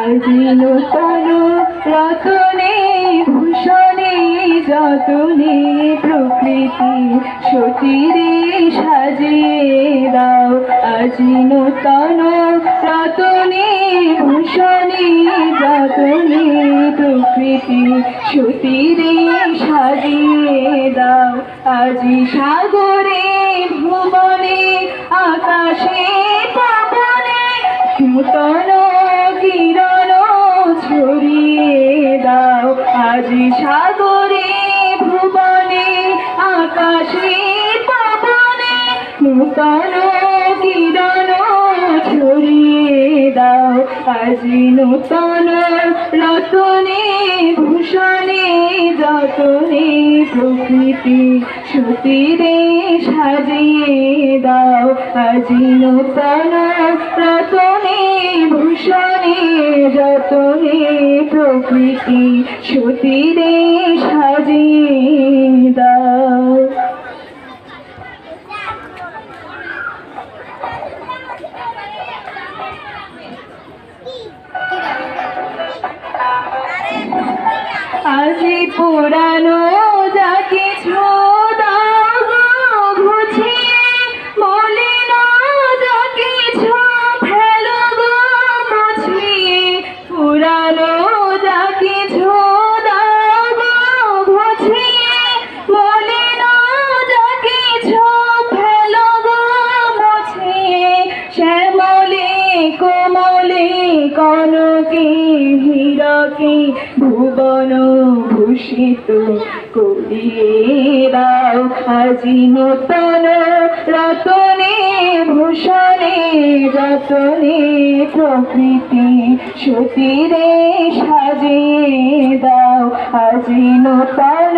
আজি নূতন রতনে, ভূষণে, যতনে প্রকৃতি সতীরে সাজিয়ে দাও আজি নূতন রতনে, ভূষণে, যতনে প্রকৃতি সতীরে সাজিয়ে দাও আজি সাগরে ভুবনে নূতন কিরণ ছড়িয়ে দাও আজি নূতন রতনে, ভূষণে, যতনে প্রকৃতি সুতিরে সাজিয়ে দাও আজি নূতন রতনে, ভূষণে, যতনে প্রকৃতি সুতিরে আজি পুরানো ভুবন ভূষিত করিয়ে দাও আজি নূতন রতনে, ভূষণে যতনে প্রকৃতি সতীরে সাজিয়ে দাও আজি নূতন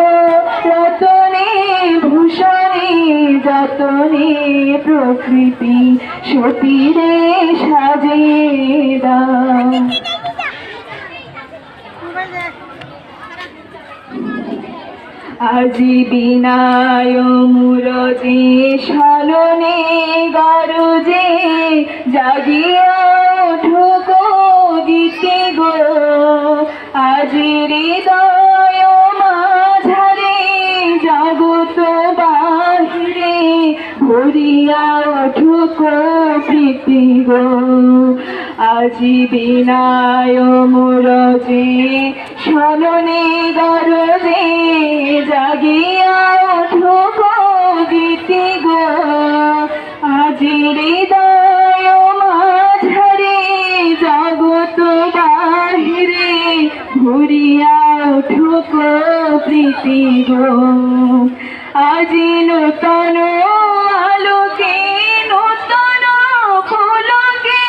রতনে, ভূষণে যতনে প্রকৃতি সতীরে সাজিয়ে দাও আজি বিনায় মুরজে সলনে গরজে জাগিয়া ওঠো গীতে গো। আজি হৃদয় মাঝারে জগত বাহিরে ভরিয়া ওঠো প্রীতি গো। আজি বিনায় মুরজে সলনে গরজে জাগিয়া ওঠো গীতি গো। আজি হৃদয় মাঝারে জগত বাহিরে ঘুরিয়া ওঠো প্রীতি গো। আজি নূতন আলোকে, নূতন ফুলকে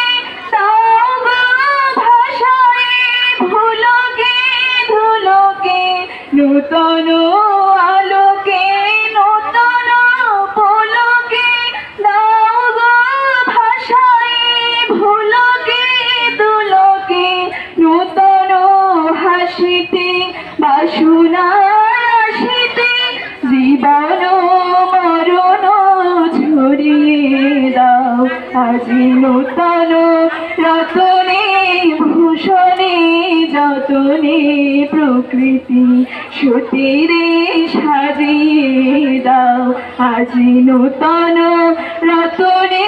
গো ভাষায় ভুলকে ধুলকে, নূতন নূতন রতনে, ভূষণে, যতনে প্রকৃতি সতীরে সাজিয়ে দাও। আজি নূতন রতনে,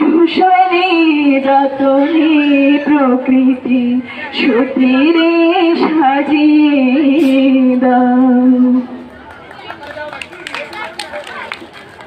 ভূষণে, যতনে প্রকৃতি সতীরে সাজিয়ে দাও।